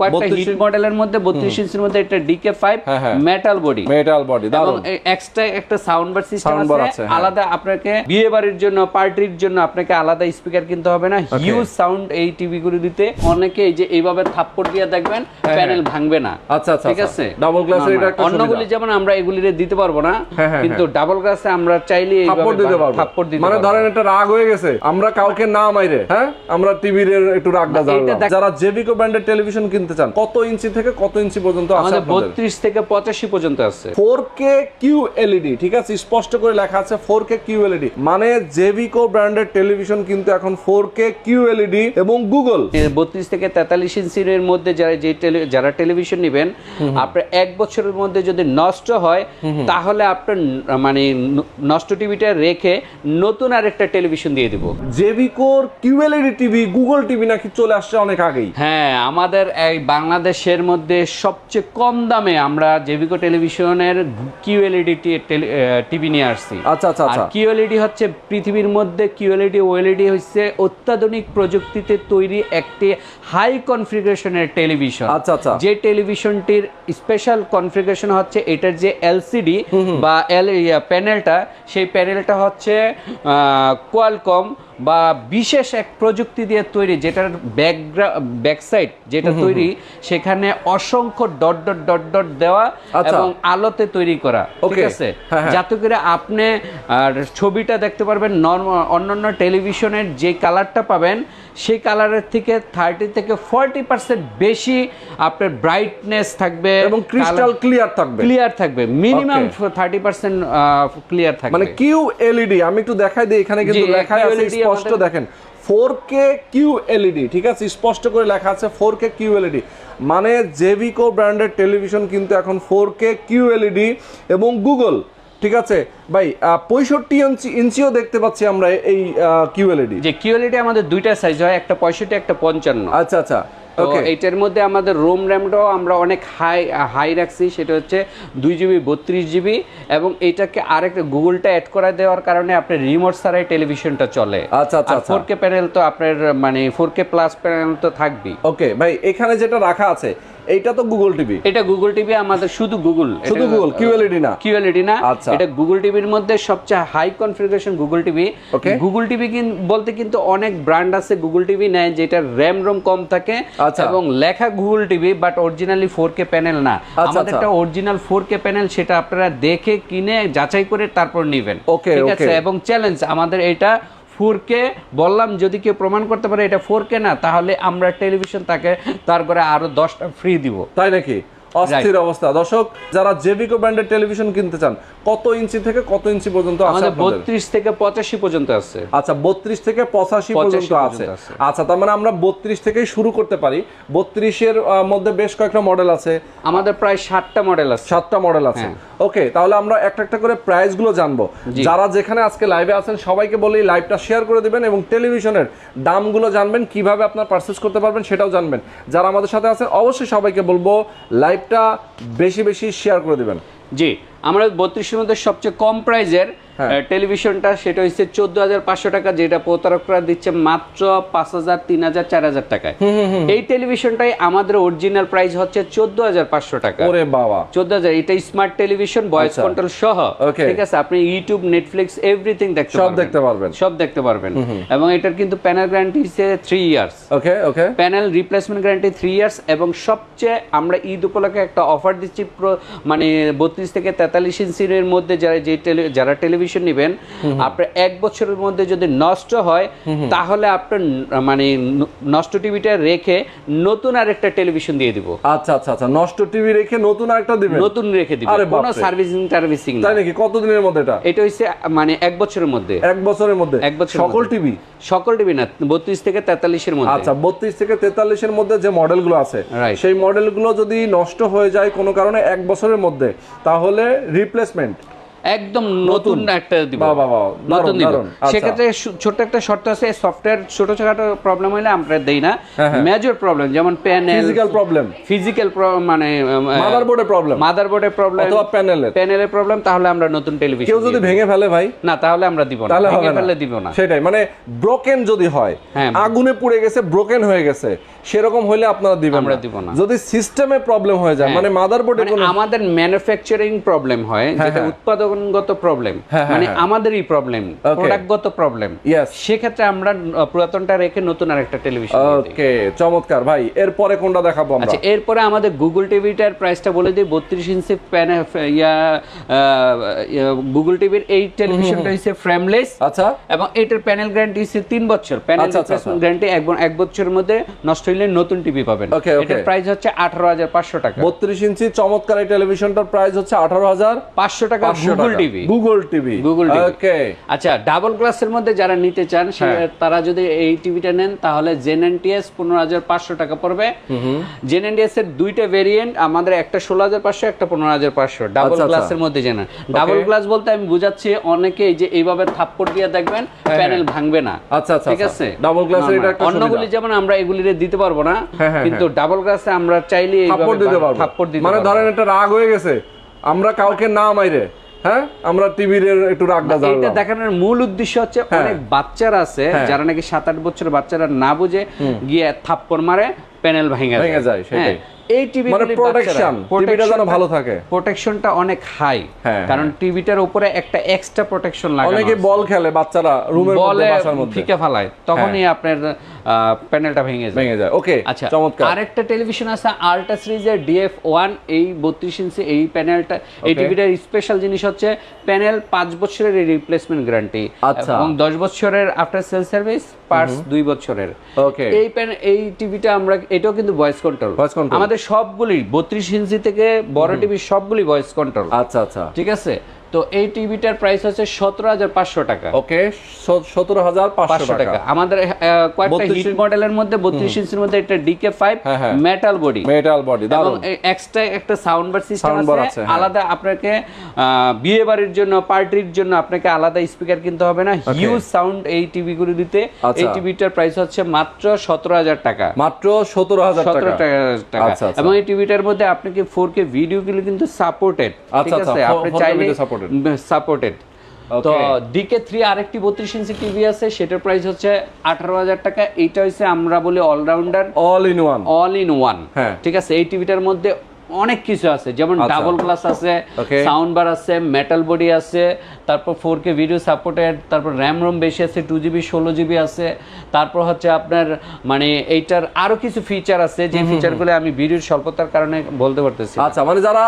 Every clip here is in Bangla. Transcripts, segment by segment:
কয়েকটা হিট মডেলের মধ্যে বত্রিশ ইঞ্চির মধ্যে একটা ডিকে ফাইভ হ্যাঁ, হ্যাঁ। মেটাল বডি মেটাল বডি এবং এক্সট্রা একটা সাউন্ড বার সিস্টেম আছে আছে, হ্যাঁ। আলাদা আপনাকে বিয়ে বাড়ির জন্য পার্টির জন্য আপনাকে আলাদা স্পিকার কিনতে হবে না। হিউজ সাউন্ড এই টিভি গুলো দিতে অনেকে এই যে এইভাবে থাপ্পড় দিয়ে দেখবেন প্যানেল ভাঙবে না। আচ্ছা, আচ্ছা, ঠিক আচ্ছা। আছে? Double glass এটা একটা অন্যগুলি যেমন আমরা দিতে পারব না হ্যাঁ, হ্যাঁ, কিন্তু ডাবল গ্লাসে আমরা চাইলে থাপ্পড় দিতে পারব। থাপ্পড় দিতে মানে ধরেন একটা রাগ হয়ে গেছে আমরা কাউকে না মাইরে হ্যাঁ? আমরা টিভির একটু রাগটা জানলাম। যারা জেভিকো ব্র্যান্ডের টেলিভিশন কিনতে চান? কত ইঞ্চি থেকে কত ইঞ্চি পর্যন্ত আছে বত্রিশ থেকে পঁচাশি পর্যন্ত আছে। ফোর কে কিউ এলইডি ঠিক আছে? স্পষ্ট করে লেখা আছে ফোর কে কিউ এলইডি মানে জেভিকো ব্র্যান্ডের টেলিভিশন কিন্তু এখন ফোর কে কিউ এলইডি এবং গুগল বত্রিশ থেকে তেতাল্লিশ ইঞ্চির মধ্যে যারা যে যারা টেলিভিশন নেবেন আপনার এক বছরের মধ্যে যদি নষ্ট হয় তাহলে আপনার মানে নষ্ট টিভিটা রেখে নতুন আরেকটা টেলিভিশন দিয়ে দিব। জেভিকোর Q LED TV Google TV নাকি চলে আসছে অনেক আগেই? হ্যাঁ আমাদের এই বাংলাদেশের মধ্যে সবচেয়ে কম দামে আমরা জেভিকো টেলিভিশনের কিউএলইডি টিভি নিয়ে আসছি। আচ্ছা আচ্ছা আর আচ্ছা কিউএলইডি হচ্ছে পৃথিবীর মধ্যে কিউএলইডি ওএলইডি হচ্ছে অত্যাধুনিক প্রযুক্তিতে তৈরি একটি হাই কনফিগারেশনের টেলিভিশন আচ্ছা, আচ্ছা। যে টেলিভিশনটির স্পেশাল কনফিগারেশন হচ্ছে এটার যে এলসিডি বা এল প্যানেলটা সেই প্যানেলটা হচ্ছে কোয়ালকম বা বিশেষ এক প্রযুক্তি দিয়ে তৈরি যেটার ব্যাক সাইড যেটা তৈরি সেখানে অসংখ্য ডট ডট ডট ডট দেওয়া আচ্ছা। এবং আলোতে তৈরি করা ঠিক আছে? হ্যাঁ, হ্যাঁ। যাতে করে আপনি ছবিটা দেখতে পারবেন নর্মাল অন্যান্য টেলিভিশনের যে কালারটা পাবেন সেই কালারের থেকে থার্টি থেকে ফর্টি পার্সেন্ট বেশি আপনার ব্রাইটনেস থাকবে এবং ক্রিস্টাল ক্লিয়ার থাকবে। ক্লিয়ার থাকবে মিনিমাম থার্টি পার্সেন্ট ক্লিয়ার থাকবে। মানে কিউ এলইডি আমি একটু দেখাই দিই এখানে কিন্তু জি, লেখাই আছে স্পষ্ট দেখেন। ফোর কে কিউ এলইডি ঠিক আছে? স্পষ্ট করে লেখা আছে ফোর কে কিউ এলইডি মানে জেভিকো ব্র্যান্ডের টেলিভিশন কিন্তু এখন ফোর কে কিউ এলইডি এবং গুগল ঠিক আছে? ভাই পঁয়ষট্টি ইঞ্চি ইঞ্চিও দেখতে পাচ্ছি আমরা এই কিউ এলইডি যে কিউএলইডি আমাদের দুইটা সাইজ হয় একটা পঁয়ষট্টি একটা পঞ্চান্ন। আচ্ছা আচ্ছা। তো এটার এইটার মধ্যে আমাদের রোম র্যামটাও আমরা অনেক হাই হাই রাখছি সেটা হচ্ছে দুই জিবি বত্রিশ জিবি এবং এটাকে আরেকটা গুগলটা অ্যাড করে দেওয়ার কারণে আপনার রিমোট ছাড়াই টেলিভিশনটা চলে। আচ্ছা, আচ্ছা, আচ্ছা। ফোর কে প্যানেল তো আপনার মানে ফোর কে প্লাস প্যানেল তো থাকবেই। ওকে ভাই এখানে যেটা রাখা আছে এইটা তো গুগল টিভি এটা গুগল টিভি আমাদের শুধু গুগল শুধু গুগল কিউএলইডি না। কিউএলইডি না। আচ্ছা। এটা গুগল টিভির মধ্যে সবচেয়ে high configuration Google TV Okay. Google TV বলতে কিন্তু অনেক ব্র্যান্ড আছে গুগল টিভি নেয় যেটা র্যাম রোম কম থাকে আচ্ছা। এবং লেখা Google TV but originally four K panel না। আচ্ছা, আমাদের একটা অরিজিনাল ফোর কে প্যানেল সেটা আপনারা দেখে কিনে যাচাই করে তারপর নেবেন। Okay, ঠিক আছে? এবং চ্যালেঞ্জ আমাদের এটা ফোর কে বললাম, যদি কেউ প্রমাণ করতে পারে এটা ফোর কে না, তাহলে আমরা টেলিভিশন তাকে তারপরে আরও দশটা ফ্রি দিব। তাই নাকি? অস্থির অবস্থা। দর্শক যারা জেভিকো ব্র্যান্ডের টেলিভিশন কিনতে চান কত ইঞ্চি থেকে কত ইঞ্চি পর্যন্ত আছে বত্রিশ থেকে পঁচাশি পর্যন্ত আছে। আচ্ছা বত্রিশ থেকে পঁচাশি 85 পর্যন্ত আছে। আচ্ছা তার মানে আমরা বত্রিশ থেকেই শুরু করতে পারি। বত্রিশের মধ্যে বেশ কয়েকটা মডেল আছে। আমাদের প্রায় ষাটটা মডেল আছে। সাতটা মডেল আছে। হ্যাঁ। ওকে তাহলে আমরা একটা একটা করে প্রাইসগুলো জানব। যারা যেখানে আজকে লাইভে আছেন সবাইকে বলি লাইভটা শেয়ার করে দিবেন এবং টেলিভিশনের দামগুলো জানবেন কীভাবে আপনার পারচেস করতে পারবেন সেটাও জানবেন। যারা আমাদের সাথে আছেন অবশ্যই সবাইকে বলব লাইভটা বেশি বেশি শেয়ার করে দেবেন জি আমরা বত্রিশের মধ্যে সবচেয়ে কম প্রাইজের। টেলিভিশনটা সেটা হচ্ছে চোদ্দ হাজার পাঁচশো টাকা যেটা প্রতারকরা দিচ্ছে মাত্র পাঁচ হাজার তিন হাজার চার হাজার টাকায়। এই টেলিভিশনটাই আমাদের অরিজিনাল প্রাইস হচ্ছে চোদ্দ হাজার পাঁচশো টাকা। ওরে বাবা। চোদ্দ হাজার এটা স্মার্ট টেলিভিশন ভয়েস আচ্ছা। কন্ট্রোল সহ. ঠিক আছে আপনি ইউটিউব নেটফ্লিক্স এভরিথিং দেখতে সব দেখতে পারবেন। সব দেখতে পারবেন। এবং এটার কিন্তু প্যানেল গ্যারান্টি হচ্ছে three years okay okay panel replacement guarantee three years এবং সবচেয়ে আমরা ঈদ উপলক্ষে একটা অফার দিচ্ছি মানে বত্রিশ থেকে তেতাল্লিশ ইঞ্চির মধ্যে যারা যে যারা টেলিভিশন নেবেন। আপনার এক বছরের মধ্যে যদি নষ্ট হয় তাহলে আপনার মানে নষ্ট টিভিটা রেখে নতুন আরেকটা টেলিভিশন দিয়ে দিব। আচ্ছা আচ্ছা আচ্ছা নষ্ট টিভি রেখে নতুন একটা দিবেন? নতুন রেখে দিব আরে কোনো। সার্ভিসিং টার্ভিসিং তাই নাকি? কতদিনের মধ্যে এটা? এটা হচ্ছে মানে এক বছরের মধ্যে। এক বছরের মধ্যে? এক বছর সকল টিভি সকল টিভি না বত্রিশ থেকে তেতাল্লিশের মধ্যে। আচ্ছা বত্রিশ থেকে তেতাল্লিশের মধ্যে যে মডেলগুলো আছে. সেই মডেলগুলো যদি নষ্ট হয়ে যায় কোনো কারণে এক বছরের মধ্যে তাহলে রিপ্লেসমেন্ট একদম নতুন একটা দিব। নতুন দিব। আচ্ছা। সেক্ষেত্রে ছোট্ট একটা শর্ত আছে সফটওয়্যার ছোট ছোট প্রবলেম হলে আমরা দেই না। হ্যাঁ, হ্যাঁ। মেজর প্রবলেম যেমন প্যানেল ফিজিক্যাল প্রবলেম ফিজিক্যাল মানে মাদারবোর্ডের প্রবলেম মাদারবোর্ডের প্রবলেম অথবা প্যানেলের প্যানেলের প্রবলেম তাহলে আমরা নতুন টেলিভিশন কেউ যদি ভেঙে ফেলে ভাই না তাহলে আমরা দিব না। ভেঙে ফেললে দিব না। সেটাই মানে ব্রোকেন যদি হয় হ্যাঁ। আগুনে পুড়ে গেছে ব্রোকেন হয়ে গেছে সেরকম হলে আপনারা দিবেন আমরা। দিব না। যদি সিস্টেমে প্রবলেম হয়ে যায় মানে মাদারবোর্ডে কোনো আমাদের ম্যানুফ্যাকচারিং প্রবলেম হয় যেটা হ্যাঁ। উৎপাদনগত প্রবলেম হ্যাঁ, হ্যাঁ, মানে হ্যাঁ। আমাদেরই প্রবলেম প্রোডাক্টগত প্রবলেম. সেক্ষেত্রে আমরা পুরাতনটা রেখে নতুন আরেকটা টেলিভিশন ওকে চমৎকার। ভাই এরপরে কোনটা দেখাবো আমরা? আচ্ছা এরপরে আমাদের গুগল টিভিটার প্রাইসটা বলে দিই বত্রিশ ইঞ্চি প্যানে ইয়া গুগল টিভির এই টেলিভিশনটা হচ্ছে ফ্রেমলেস আচ্ছা। এবং এটার প্যানেল গ্যারান্টি হচ্ছে তিন বছর। প্যানেল আচ্ছা, আচ্ছা, রিপ্লেসমেন্ট গ্যারান্টি এক এক বছরের মধ্যে নষ্ট হলে নতুন টিভি পাবেন. এটার প্রাইস হচ্ছে আঠারো হাজার পাঁচশো টাকা। বত্রিশ ইঞ্চি চমৎকার এই টেলিভিশনটার প্রাইস হচ্ছে আঠারো হাজার পাঁচশো টাকা Google TV Google TV Google okay আচ্ছা ডাবল গ্লাসের মধ্যে যারা নিতে চান হ্যাঁ। তারা যদি এই টিভিটা নেন তাহলে জেনএনটিএস পনেরো হাজার পাঁচশো টাকা পড়বে। জেনএনটিএস এর দুইটা ভেরিয়েন্ট আমাদের একটা ষোলো হাজার পাঁচশো একটা পনেরো হাজার পাঁচশো। ডাবল আচ্ছা, আচ্ছা। গ্লাসের মধ্যে জেনে ডাবল গ্লাস বলতে আমি বুঝাচ্ছি অনেকে এই যে এইভাবে থাপ্পড় দিয়ে দেখবেন প্যানেল ভাঙবে না। আচ্ছা, আচ্ছা, ঠিক আচ্ছা। আছে? Glass এর এটা একটা অন্যগুলি যেমন আমরা এগুলিরে দিতে পারব না হ্যাঁ, হ্যাঁ, কিন্তু ডাবল গ্লাসে আমরা চাইলে এইভাবে থাপ্পড় দিতে পারব। থাপ্পড় দিতে মানে ধরেন একটা রাগ হয়ে গেছে আমরা কাউকে না মাইরে হ্যাঁ? আমরা টিভির একটু রাগটা জানলাম এটা দেখানোর মূল উদ্দেশ্য হচ্ছে হ্যাঁ। অনেক বাচ্চারা আছে যারা নাকি সাত আট বছরের বাচ্চারা না বুঝে গিয়ে থাপ্পড় মারে প্যানেল ভেঙে ভেঙে যায়, সেটাই। এই টিভি মানে protection, টিভিটা যেন ভালো থাকে। প্রোটেকশনটা অনেক হাই হ্যাঁ, কারণ টিভিটার উপরে একটা এক্সট্রা প্রোটেকশন লাগে অনেকে বল খেলে বাচ্চারা রুমের মধ্যে বাসার মধ্যে। ফিকে ফালায় তখনই আপনার প্যানেলটা ভেঙে যায়। ভেঙে যায়। ওকে আচ্ছা চমৎকার। আরেকটা টেলিভিশন আছে আল্ট্রা সিরিজের ডিএফ ওয়ান এই বত্রিশ ইঞ্চি এই প্যানেলটা এই টিভিটার স্পেশাল জিনিস হচ্ছে প্যানেল পাঁচ বছরের রিপ্লেসমেন্ট গ্যারান্টি আচ্ছা। এবং দশ বছরের আফটার সেল সার্ভিস পার্টস দুই বছরের। ওকে এই প্যান এই টিভিটা আমরা এটাও কিন্তু ভয়েস কন্ট্রোল। আমাদের সবগুলি বত্রিশ ইঞ্চি থেকে বড় টিভি সবগুলি ভয়েস কন্ট্রোল আচ্ছা আচ্ছা। ঠিক আছে? তো এই টিভিটার প্রাইস হচ্ছে সতেরো হাজার পাঁচশো টাকা। ওকে সতেরো হাজার পাঁচশো টাকা। আমাদের কয়েকটা হিট মডেলের মধ্যে বত্রিশ ইঞ্চির মধ্যে একটা DK five. Metal body metal body এবং এক্সট্রা একটা সাউন্ড বার সিস্টেম আছে। হ্যাঁ। আলাদা আপনাকে বিয়ে বাড়ির জন্য পার্টির জন্য আপনাকে আলাদা স্পিকার কিনতে হবে না। হিউজ সাউন্ড এই টিভি গুলো দিতে। আচ্ছা। এই টিভিটার প্রাইস হচ্ছে মাত্র সতেরো হাজার টাকা। মাত্র সতেরো হাজার সতেরো টাকা আচ্ছা, আচ্ছা। এবং এই টিভিটার মধ্যে আপনাকে ফোর কে ভিডিও গুলো কিন্তু সাপোর্টেড ঠিক আছে? আপনি 4K চাইলে। সাপোর্টেড তো ডিকে থ্রি আরেকটি বত্রিশ ইঞ্চি টিভি আছে সেটার প্রাইস হচ্ছে আঠারো হাজার টাকা। এইটা হচ্ছে আমরা বলি allrounder all in one all in one হ্যাঁ। ঠিক আছে? এই টিভিটার মধ্যে অনেক কিছু আছে যেমন আচ্ছা। ডাবল গ্লাস আছে সাউন্ড বার আছে মেটাল বডি আছে তারপর ফোর কে ভিডিও সাপোর্টেড তারপর র্যাম রোম বেশি আছে টু জিবি ষোলো জিবি আছে তারপর হচ্ছে আপনার মানে এইটার আরও কিছু ফিচার আছে যে ফিচারগুলো আমি ভিডিওর স্বল্পতার কারণে বলতে পারতেছি আচ্ছা মানে যারা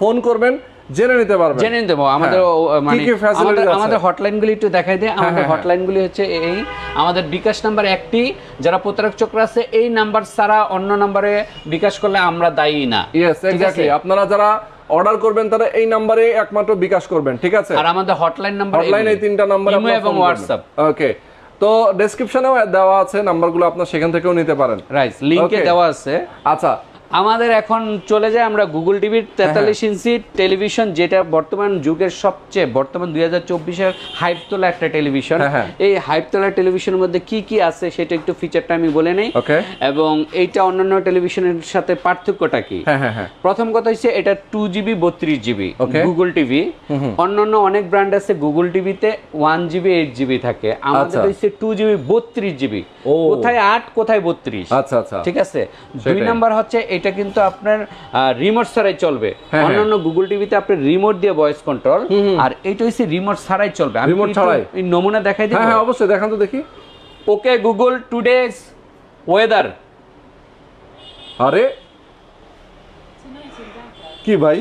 ফোন করবেন জেনে নিতে পারবেন। জেনে দেবো আমাদের হ্যাঁ। মানে আমাদের? আমাদের হটলাইনগুলি একটু দেখাই দেয় আমাদের হ্যাঁ, হ্যাঁ। হটলাইনগুলি হচ্ছে এই। আমাদের বিকাশ নাম্বার একটি। যারা প্রতারক চক্র আছে এই নাম্বার ছাড়া অন্য নাম্বারে বিকাশ করলে আমরা দায়ী না। ইয়েস? এক্স্যাক্টলি আপনারা যারা অর্ডার করবেন তারা এই নাম্বারে একমাত্র বিকাশ করবেন ঠিক আছে? আর আমাদের হটলাইন নাম্বার হটলাইন এই তিনটা নাম্বার এবং হোয়াটসঅ্যাপ ওকে তো ডেসক্রিপশনেও দেওয়া আছে নাম্বারগুলো আপনার সেখান থেকেও নিতে পারেন। রাইট লিংকে দেওয়া আছে। আচ্ছা আমাদের এখন চলে যায় আমরা গুগল টিভির তেতাল্লিশ ইঞ্চি টেলিভিশন যেটা বর্তমান যুগের সবচেয়ে বর্তমান দুই হাজার চব্বিশের হাইপ তোলা একটা টেলিভিশন হ্যাঁ, হ্যাঁ। এই হাইপ তোলা টেলিভিশনের মধ্যে কি কি আছে সেটা একটু ফিচারটা আমি বলে নেই। এবং এইটা অন্যান্য টেলিভিশনের সাথে পার্থক্যটা কি? হ্যাঁ হ্যাঁ হ্যাঁ। প্রথম কথা হচ্ছে এটা টু জিবি বত্রিশ জিবি গুগল টিভি অন্যান্য অনেক ব্র্যান্ড আছে গুগল টিভিতে ওয়ান জিবি এইট জিবি থাকে। আমাদের আচ্ছা। হচ্ছে টু জিবি বত্রিশ জিবি কোথায় আট কোথায় বত্রিশ। আচ্ছা আচ্ছা। ঠিক আছে? দুই। নাম্বার হচ্ছে এটা কিন্তু আপনার রিমোট ছাড়াই চলবে। হ্যাঁ। অন্যান্য গুগল টিভিতে আপনি রিমোট দিয়ে ভয়েস কন্ট্রোল আর এটা হচ্ছে রিমোট ছাড়াই চলবে। একটু ছাড়াই? এই নমুনা দেখাই দিই হ্যাঁ হ্যাঁ অবশ্যই দেখান তো দেখি। ওকে গুগল টুডেজ ওয়েদার আরে কি ভাই?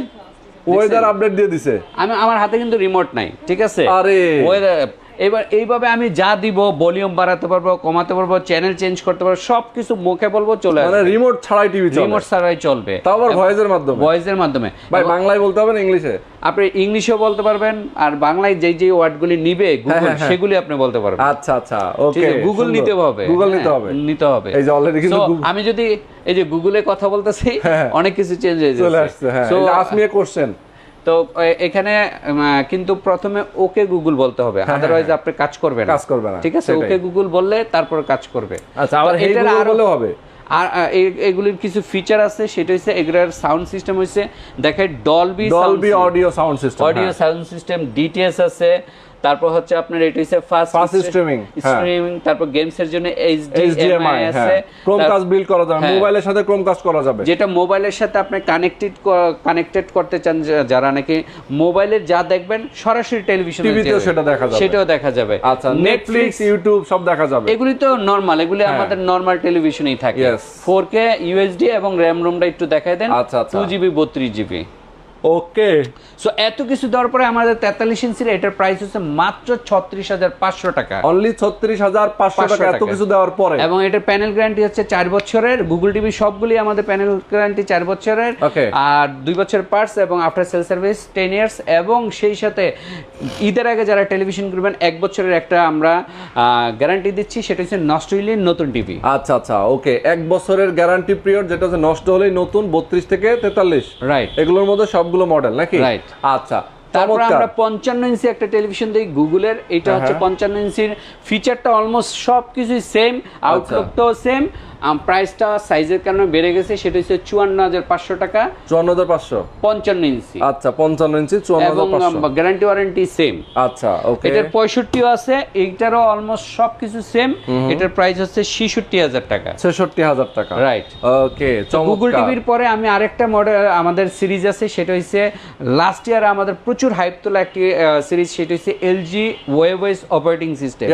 ওয়েদার আপডেট দিয়ে দিছে। আমি আমার হাতে কিন্তু রিমোট নাই ঠিক আছে? আরে। ওয়েদার এবার এইভাবে আমি যা দিব ভলিউম বাড়াতে পারব কমাতে পারব চ্যানেল চেঞ্জ করতে পারব সবকিছু মুখে বলব চলে মানে রিমোট ছাড়াই টিভি চলে। রিমোট ছাড়াই চলবে। তাও আবার ভয়েসের মাধ্যমে? ভয়েসের মাধ্যমে। ভাই বাংলায় বলতে হবে না ইংলিশে? আপনি ইংলিশেও বলতে পারবেন আর বাংলায় যেই যেই ওয়ার্ডগুলি নিবে গুগল হ্যাঁ, হ্যাঁ। সেগুলি আপনি বলতে পারবেন। আচ্ছা আচ্ছা ওকে গুগল নিতে হবে। গুগল হ্যাঁ, নিতে হবে। নিতে হবে। এই যে already কিন্তু আমি যদি এই যে গুগলে কথা বলতেছি হ্যাঁ। অনেক কিছু চেঞ্জ হয়ে যাচ্ছে। চলে আসছে হ্যাঁ। So, আসমে কোশ্চেন তো এখানে কিন্তু প্রথমে ওকে গুগল বলতে হবে। আদারওয়াইজ আপনি কাজ করবেন না। হ্যাঁ, কাজ করবে না, ঠিক আছে? ওকে গুগল বললে তারপর কাজ করবে। আচ্ছা আবার এটার আরো- হবে। আর এগুলির কিছু ফিচার আছে সেটা হচ্ছে এগুলার সাউন্ড সিস্টেম হচ্ছে দেখে Dolby Dolby audio sound system audio sound system DTS আছে তারপর হচ্ছে আপনার এটা হচ্ছে ফাস্ট streaming, হ্যাঁ। স্ট্রিমিং তারপর গেমস এর জন্য এইচডিএমআই আছে হ্যাঁ ক্রোমকাস্ট বিল্ড করা যাবে হ্যাঁ। মোবাইলের সাথে ক্রোমকাস্ট করা যাবে যেটা মোবাইলের সাথে আপনি কানেক্টেড কানেক্টেড করতে চান যারা নাকি মোবাইলের যা দেখবেন সরাসরি টেলিভিশন টিভিতেও সেটা দেখা যাবে। সেটাও দেখা যাবে আচ্ছা নেটফ্লিক্স ইউটিউব সব দেখা যাবে এগুলি তো নরমাল এগুলি আমাদের নরমাল টেলিভিশনেই থাকে হ্যাঁ। Yes. ফোর কে ইউএসডি এবং র্যাম রোমটা একটু দেখায় দেন আচ্ছা, আচ্ছা। টু জিবি বত্রিশ জিবি ওকে সো এত কিছু দেওয়ার পরে আমাদের তেতাল্লিশ ইঞ্চির এটার প্রাইস হচ্ছে মাত্র ছত্রিশ হাজার পাঁচশো টাকা। অনলি ছত্রিশ হাজার পাঁচশো টাকা এত কিছু দেওয়ার পরে। এবং এটার প্যানেল গ্যারান্টি হচ্ছে চার বছরের। গুগল টিভি সবগুলি আমাদের প্যানেল গ্যারান্টি চার বছরের. আর দুই বছরের পার্টস এবং after sale service ten years এবং সেই সাথে ঈদের আগে যারা টেলিভিশন করবেন এক বছরের একটা আমরা গ্যারান্টি দিচ্ছি। সেটা হচ্ছে নষ্ট হইলে নতুন টিভি আচ্ছা আচ্ছা ওকে এক বছরের গ্যারান্টি পিরিয়ড যেটা হচ্ছে নষ্ট হলেই নতুন বত্রিশ থেকে তেতাল্লিশ। রাইট এগুলোর মধ্যে সবগুলো মডেল নাকি Right. আচ্ছা তারপর আমরা পঞ্চান্ন ইঞ্চি একটা টেলিভিশন দিই গুগলের এটা হ্যাঁ, হচ্ছে হ্যাঁ। পঞ্চান্ন ইঞ্চির ফিচারটা অলমোস্ট সব কিছুই সেম। আউটলুকটাও সেম প্রাইসটা সাইজের কারণে বেড়ে গেছে সেটা হচ্ছে চুয়ান্ন হাজার পাঁচশো টাকা। চুয়ান্ন হাজার পাঁচশো? পঞ্চান্ন ইঞ্চি। আচ্ছা পঞ্চান্ন ইঞ্চি চুয়ান্ন গ্যারান্টি ওয়ারেন্টি সেম আচ্ছা ওকে এটার পঁয়ষট্টিও আছে এইটারও অলমোস্ট সব কিছু সেম এটার প্রাইস হচ্ছে ছেষট্টি হাজার টাকা। ছেষট্টি হাজার টাকা। রাইট ওকে গুগল টিভির পরে আমি আরেকটা মডেল আমাদের সিরিজ আছে সেটা হচ্ছে লাস্ট ইয়ার আমাদের প্রচুর হাইপ তোলা একটি সিরিজ সেটা হচ্ছে এলজি ওয়েবওয়েস অপারেটিং সিস্টেম.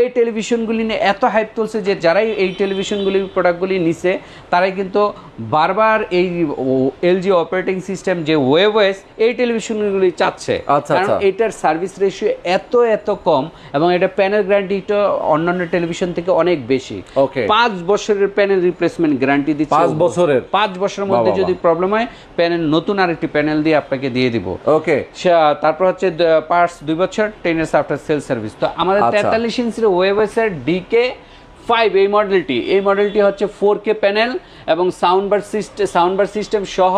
এই টেলিভিশনগুলি নিয়ে এত হাইপ তুলছে যে যারাই এই টেলিভিশনগুলি প্রোডাক্টগুলি নিছে তারাই কিন্তু বারবার এই এলজি অপারেটিং সিস্টেম যে ওয়েবওয়েস এই টেলিভিশনগুলি চাচ্ছে আচ্ছা, কারণ আচ্ছা। এটার সার্ভিস রেশিও এত এত কম এবং এটা প্যানেল গ্যারান্টিটা অন্যান্য টেলিভিশন থেকে অনেক বেশি Okay. পাঁচ বছরের প্যানেল রিপ্লেসমেন্ট গ্যারান্টি দিচ্ছে পাঁচ বছরের? পাঁচ বছরের মধ্যে যদি প্রবলেম হয় প্যানেল নতুন আরেকটি প্যানেল দিয়ে আপনাকে দিয়ে দিব ওকে তারপর হচ্ছে পার্টস দুই বছর ten years after sale service তো আমাদের আচ্ছা। তেতাল্লিশ ইঞ্চির ওয়েবএসের ডিকে ফাইভ এই মডেলটি এই মডেলটি হচ্ছে ফোর কে প্যানেল এবং sound bar system sound bar system সহ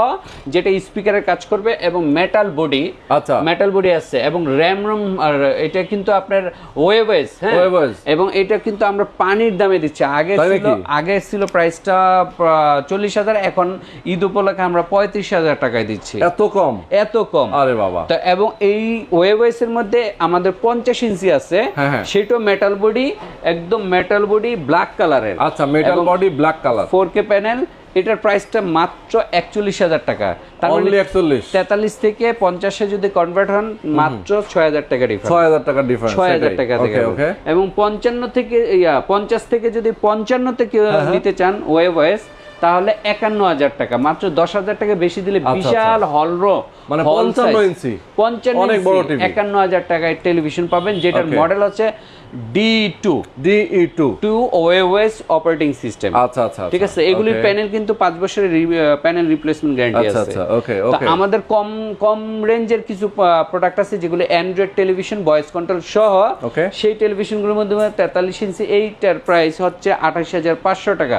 যেটা স্পিকারের কাজ করবে এবং মেটাল বডি আচ্ছা। মেটাল বডি আছে এবং র্যাম রোম এটা কিন্তু আপনার ওয়েবএস হ্যাঁ? এবং এটা কিন্তু আমরা পানির দামে দিচ্ছি। আগে ছিল? আগে ছিল প্রাইসটা চল্লিশ হাজার এখন ঈদ উপলক্ষে আমরা পঁয়ত্রিশ হাজার টাকায় দিচ্ছি। এত কম? এত কম। আরে বাবা। তো এবং এই ওয়েবওয়েস এর মধ্যে আমাদের পঞ্চাশ ইঞ্চি আছে হ্যাঁ, হ্যাঁ। সেটাও মেটাল বডি একদম মেটাল বডি ব্ল্যাক কালারের আচ্ছা metal body black colour four K panel এটার প্রাইসটা মাত্র একচল্লিশ হাজার টাকা। মানে একচল্লিশ। তেতাল্লিশ থেকে পঞ্চাশে যদি কনভার্ট হন মাত্র ছয় হাজার টাকা ডিফারেন্স ছয় হাজার টাকা ডিফারেন্স ছয় হাজার টাকা থেকে। এবং পঞ্চান্ন থেকে ইয়া পঞ্চাশ থেকে যদি পঞ্চান্ন থেকে হ্যাঁ, নিতে চান ওয়েবওয়েস তাহলে একান্ন হাজার টাকা। মাত্র দশ হাজার টাকা বেশি দিলে আচ্ছা, বিশাল হল রো মানে hall 55 size। ইঞ্চি। পঞ্চান্ন ইঞ্চি, TV একান্ন হাজার টাকায় টেলিভিশন পাবেন যেটার মডেল হচ্ছে D two DE two two operating system আচ্ছা আচ্ছা ঠিক আছে এগুলির প্যানেল কিন্তু পাঁচ বছরের প্যানেল রিপ্লেসমেন্ট গ্যারান্টি আচ্ছা আছে। আচ্ছা ওকে ওকে আমাদের কম কম রেঞ্জের কিছু প্রোডাক্ট আছে যেগুলো অ্যান্ড্রয়েড টেলিভিশন ভয়েস কন্ট্রোল সহ. সেই টেলিভিশনগুলোর মধ্যে তেতাল্লিশ ইঞ্চি এইটার প্রাইস হচ্ছে আঠাশ হাজার পাঁচশো টাকা।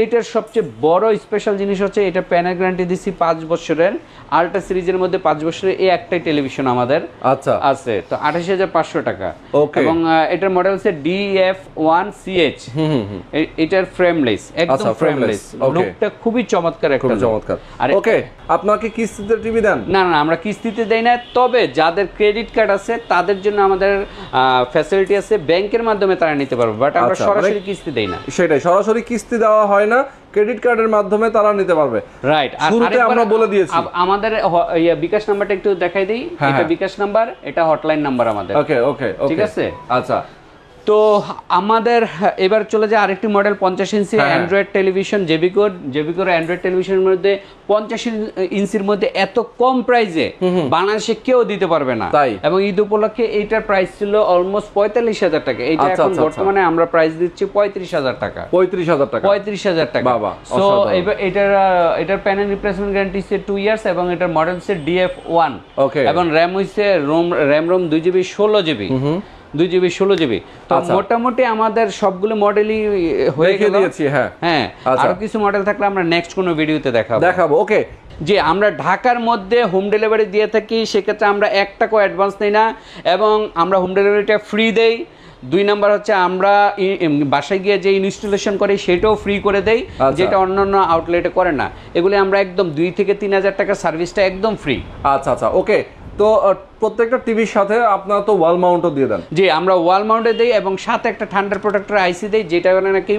এইটার সবচেয়ে বড় স্পেশাল জিনিস হচ্ছে এটা প্যানেল গ্যারান্টি দিচ্ছি পাঁচ বছরের। আল্ট্রা সিরিজের মধ্যে পাঁচ বছরের এই একটাই টেলিভিশন আমাদের আচ্ছা। আছে। তো আঠাশ হাজার পাঁচশো টাকা। Okay. এবং আহ, এটার মডেল হচ্ছে ডিএফ ওয়ান হুম এটার ফ্রেমলেস একদম আচ্ছা, ফ্রেমলেস লুকটা খুবই চমৎকার একটা চমৎকার। আর ওকে আপনাকে কিস্তিতে টিভি দেন? না না আমরা কিস্তিতে দেই না তবে যাদের ক্রেডিট কার্ড আছে তাদের জন্য আমাদের ফ্যাসিলিটি আছে ব্যাংকের মাধ্যমে তারা নিতে পারবে বাট আমরা আচ্ছা, সরাসরি মানে- কিস্তি দেই না। সেটাই সরাসরি কিস্তি দেওয়া হয় না ক্রেডিট কার্ডের মাধ্যমে তারা নিতে পারবে রাইট শুরুতে আমরা বলে দিয়েছি। আমাদের ইয়া, বিকাশ নাম্বারটা একটু দেখাই দিই হ্যাঁ, এটা হ্যাঁ। বিকাশ নাম্বার এটা হটলাইন নাম্বার আমাদের ওকে ওকে ঠিক আছে? আচ্ছা তো আমাদের এবার চলে যায় আরেকটি মডেল পঞ্চাশ ইঞ্চি। অ্যান্ড্রয়েড টেলিভিশন জেবিকোর জেবিকোর অ্যান্ড্রয়েড টেলিভিশনের মধ্যে পঞ্চাশ ইঞ্চির মধ্যে এত কম প্রাইসে বাংলাদেশে কেউ দিতে পারবে না। তাই? এবং ঈদ উপলক্ষে এইটার প্রাইস ছিল অলমোস্ট পঁয়তাল্লিশ হাজার টাকা। এইটা আচ্ছা, এখন আচ্ছা, আচ্ছা। বর্তমানে আমরা প্রাইস দিচ্ছি পঁয়ত্রিশ হাজার টাকা। পঁয়ত্রিশ হাজার টাকা। পঁয়ত্রিশ হাজার টাকা। বাবা, সো এবার এটার এটার প্যানেল রিপ্লেসমেন্ট গ্যারান্টি হচ্ছে টু ইয়ার্স এবং এটার মডেল হচ্ছে ডিএফ ওয়ান Okay. এবং র্যাম হচ্ছে রোম র্যাম রোম দুই জিবি ষোলো জিবি দুই জিবি ষোলো জিবি। তো আচ্ছা। মোটামুটি আমাদের সবগুলো মডেলই হয়ে গেল। হ্যাঁ। হ্যাঁ আচ্ছা। আরও কিছু মডেল থাকলে আমরা নেক্সট কোনো ভিডিওতে দেখাবো। দেখাবো ওকে যে আমরা ঢাকার মধ্যে হোম ডেলিভারি দিয়ে থাকি সেক্ষেত্রে আমরা এক টাকাও অ্যাডভান্স নিই না এবং আমরা হোম ডেলিভারিটা ফ্রি দেই। দুই নাম্বার হচ্ছে আমরা বাসায় গিয়ে যে ইনস্টলেশন করি সেটাও ফ্রি করে দেই আচ্ছা। যেটা অন্যান্য আউটলেটে করে না। এগুলি আমরা একদম দুই থেকে তিন হাজার টাকার সার্ভিসটা একদম ফ্রি আচ্ছা আচ্ছা ওকে তো প্রত্যেকটা টিভির সাথে আপনারা তো ওয়াল মাউন্টও দিয়ে দেন। জি আমরা ওয়াল মাউন্টে দিই এবং সাথে একটা ঠান্ডার প্রোটেক্টর আইসি দিই যেটা নাকি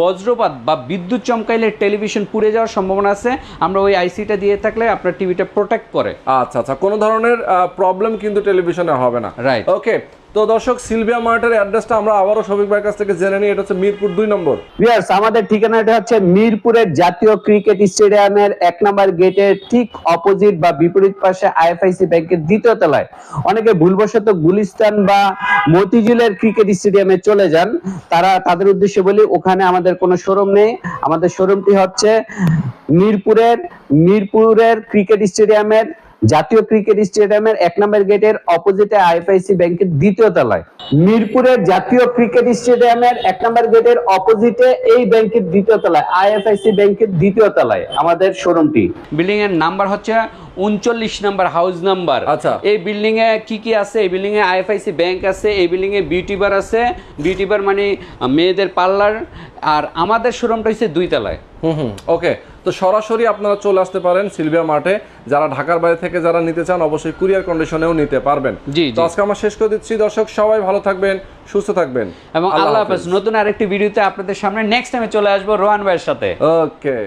বজ্রপাত বা বিদ্যুৎ চমকাইলে টেলিভিশন পুড়ে যাওয়ার সম্ভাবনা আছে। আমরা ওই আইসিটা দিয়ে থাকলে আপনার টিভিটা প্রোটেক্ট করে। আচ্ছা আচ্ছা। কোনো ধরনের প্রবলেম কিন্তু টেলিভিশনে হবে না। রাইট ওকে তো দর্শক, সিলভিয়া মার্টের অ্যাড্রেসটা আমরা আবারও শফিক ভাইয়ের কাছ থেকে জেনে নিই। এটা হচ্ছে মিরপুর দুই নম্বর। ভিউয়ার্স আমাদের ঠিকানাটা হচ্ছে মিরপুরের জাতীয় ক্রিকেট স্টেডিয়ামের এক নম্বর গেটের ঠিক অপোজিট বা বিপরীত পাশে আইএফআইসি ব্যাংকের দ্বিতীয় তলায়। অনেকে ভুলবশত গুলিস্তান বা মতিঝিলের ক্রিকেট স্টেডিয়ামে চলে যান। তারা তাদের উদ্দেশ্যে বলি, ওখানে আমাদের কোনো শোরুম নেই। আমাদের শোরুমটি হচ্ছে মিরপুরের মিরপুরের ক্রিকেট স্টেডিয়ামের জাতীয় ক্রিকেট স্টেডিয়ামের এক নম্বর গেটের অপোজিটে আইএফআইসি ব্যাংকের দ্বিতীয় তলায়। মিরপুরের জাতীয় ক্রিকেট স্টেডিয়ামের এক নম্বর গেটের অপোজিটে এই ব্যাংকের দ্বিতীয় তলায় আইএফআইসি ব্যাংকের দ্বিতীয় তলায় আমাদের শোরুমটি। বিল্ডিং এর নাম্বার হচ্ছে উনচল্লিশ নাম্বার হাউস নাম্বার। আচ্ছা। এই বিল্ডিং এ কি কি আছে? এই বিল্ডিং এ আইএফআইসি ব্যাংক আছে এই বিল্ডিং এ বিউটি বার আছে। বিউটি বার মানে মেয়েদের পার্লার। আর আমাদের শোরুমটা হচ্ছে দুই তলায়। হুম হুম। ওকে তো সরাসরি আপনারা চলে আসতে পারেন সিলভিয়া মাঠে। যারা ঢাকার বাইরে থেকে যারা নিতে চান অবশ্যই কুরিয়ার কন্ডিশনেও নিতে পারবেন। জি, তো। আজকে আমরা শেষ করে দিচ্ছি। দর্শক সবাই ভালো থাকবেন সুস্থ থাকবেন। এবং আল্লাহ হাফেজ। নতুন আরেকটি ভিডিওতে আপনাদের সামনে নেক্সট টাইমে চলে আসব রোহান ভাইয়ের সাথে। ওকে